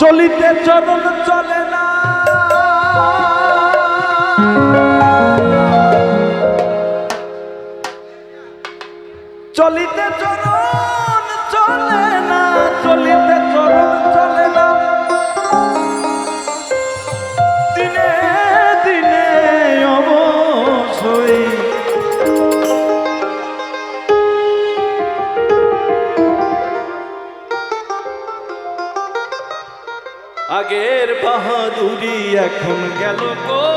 চলিতে চরণ চলে না। চলিতে চরণ চলে না চলিতে চরণ চলে আগের বাহাদুরি এখন গেল কই?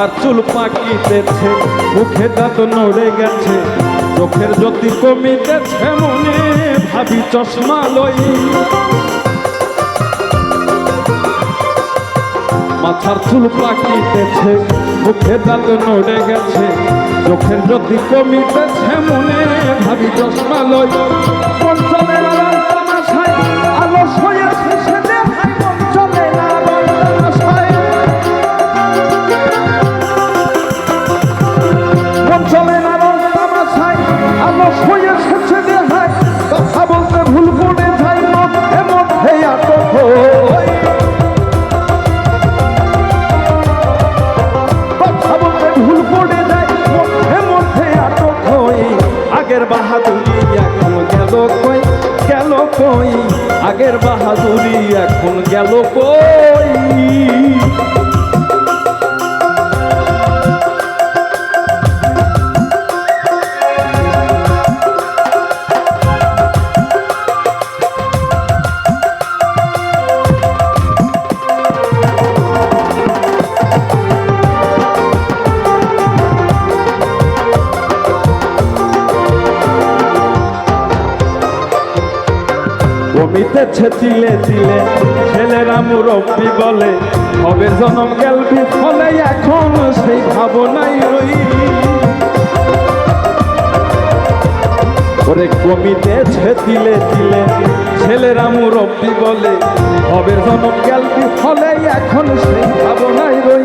মাথার চুল পাকিতেছে, মুখে দাঁত নড়ে গেছে, চোখের জ্যোতি কমিতেছে মনে, ভাবি চশমা লই। মাথার চুল পাকিতেছে, মুখে দাঁত নড়ে গেছে, চোখের জ্যোতি কমিতেছে মনে, ভাবি চশমা লই। মন চলে বাহাদুরি এখন গেল কই? গেল কই? আগের বাহাদুরি এখন গেল কই? কমিতেছে তিলে তিলে, ছেলেরা মুরব্বী বলে হবে জনম গেলবি ফলে এখন সেই ভাবনাই রই। ওরে কমিতেছে তিলে তিলে, ছেলেরা মুরব্বী বলে হবে জনম গেলবি ফলে এখন সেই ভাবনাই রই।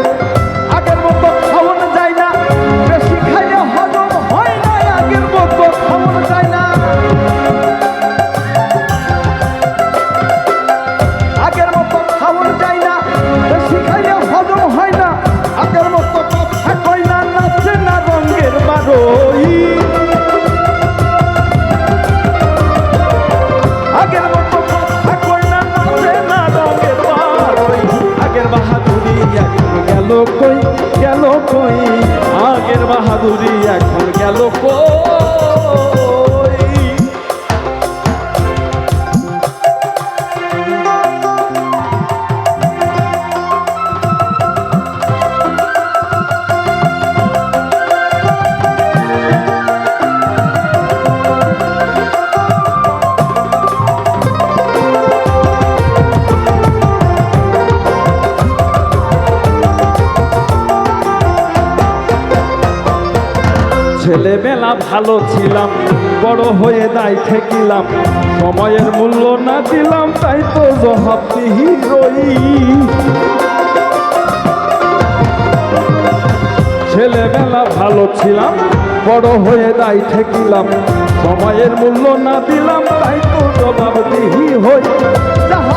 গেল কই গেল কই? আগের বাহাদুরি এখন গেল কই? ছেলেবেলা ভালো ছিলাম, বড় হয়ে দায় ঠেকিলাম, সময়ের মূল্য না দিলাম, তাই তো জবাবদিহি রই। ছেলেবেলা ভালো ছিলাম, বড় হয়ে দায় ঠেকিলাম, সময়ের মূল্য না দিলাম, তাই তো জবাবদিহি হই। যাহা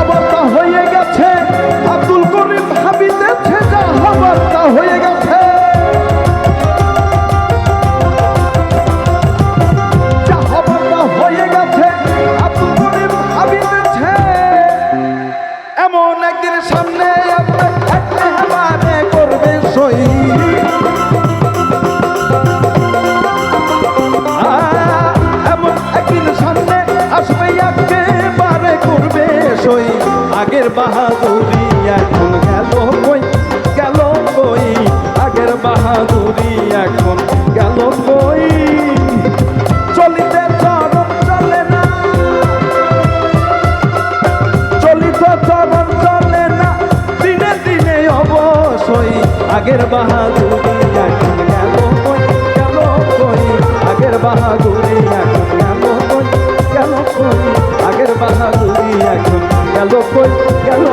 আগের বাহাদুরি এখন গেল কই গেল কই আগের বাহাদুরি এখন গেল কই চলে না। চলে না। দিনে দিনে অবশ্যই আগের বাহাদুরি এখন গেল কই গেল কই আগের বাহাদুরি গেল কই? গেল